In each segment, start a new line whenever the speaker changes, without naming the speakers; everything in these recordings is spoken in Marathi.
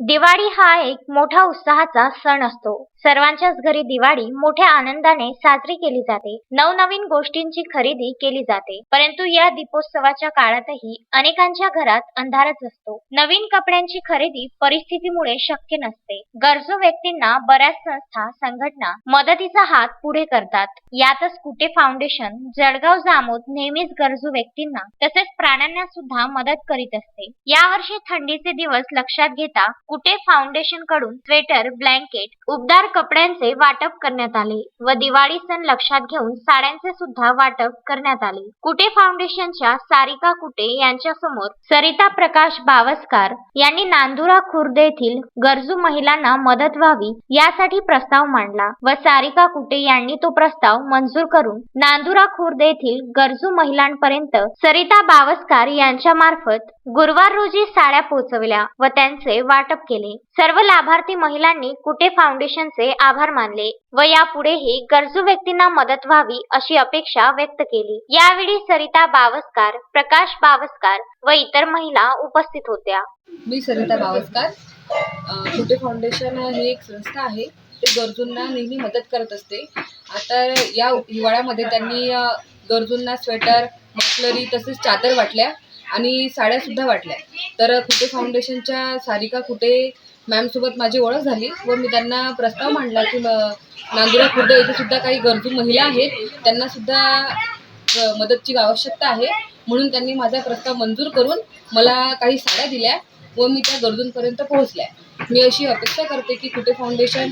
दिवाळी हा एक मोठा उत्साहाचा सण असतो. सर्वांच्याच घरी दिवाळी मोठ्या आनंदाने साजरी केली जाते. नवनवीन गोष्टींची खरेदी केली जाते. परंतु या दीपोत्सवाच्या काळातही अनेकांच्या घरात अंधारच असतो. नवीन कपड्यांची खरेदी परिस्थितीमुळे शक्य नसते. गरजू व्यक्तींना बऱ्याच संस्था संघटना मदतीचा हात पुढे करतात. यातच कुटे फाउंडेशन जळगाव जामोद नेहमीच गरजू व्यक्तींना तसेच प्राण्यांना सुद्धा मदत करीत असते. यावर्षी थंडीचे दिवस लक्षात घेता कुटे फाउंडेशनकडून स्वेटर ब्लँकेट उबदार कपड्यांचे वाटप करण्यात आले व दिवाळी सण लक्षात घेऊन साड्यांचे सुद्धा वाटप करण्यात आले. कुटे फाउंडेशनच्या सारिका कुटे यांच्या समोर सरिता प्रकाश बावस्कार यांनी नांदुरा खुर्द येथील गरजू महिलांना मदत व्हावी यासाठी प्रस्ताव मांडला व सारिका कुटे यांनी तो प्रस्ताव मंजूर करून नांदुरा खुर्द येथील गरजू महिलांपर्यंत सरिता बावस्कार यांच्या मार्फत गुरुवार रोजी साड्या पोहोचवल्या व त्यांचे वाटप केले. सर्व लाभार्थी महिलांनी कुटे फाउंडेशनचे आभार मानले व यापुढेही गरजू व्यक्तींना मदत व्हावी अशी अपेक्षा व्यक्त केली. यावेळी सरिता बावस्कार प्रकाश बावस्कार व इतर महिला उपस्थित होत्या.
मी सरिता बावस्कार. कुटे फाउंडेशन ही एक संस्था आहे. ते गरजूंना नेहमी मदत करत असते. आता या हिवाळ्यामध्ये त्यांनी गरजूंना स्वेटर मफलरी तसेच चादर वाटल्या. आणि साड्यासुद्धा वाटल्या. तर कुटे फाउंडेशनच्या सारिका कुटे मॅमसोबत माझी ओळख झाली व मी त्यांना प्रस्ताव मांडला की नांदुरा खुर्द इथे सुद्धा काही गरजू महिला आहेत. त्यांनासुद्धा सुद्धा मदतची आवश्यकता आहे. म्हणून त्यांनी माझा प्रस्ताव मंजूर करून मला काही साड्या दिल्या व मी त्या गरजूंपर्यंत पोहोचल्या. मी अशी अपेक्षा करते की कुटे फाउंडेशन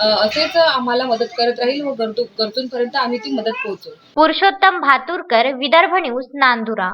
असेच आम्हाला मदत करत राहील व गरजू गरजूंपर्यंत आम्ही ती मदत पोहोचू
पुरुषोत्तम भातुरकर विदर्भ न्यूज नांदुरा.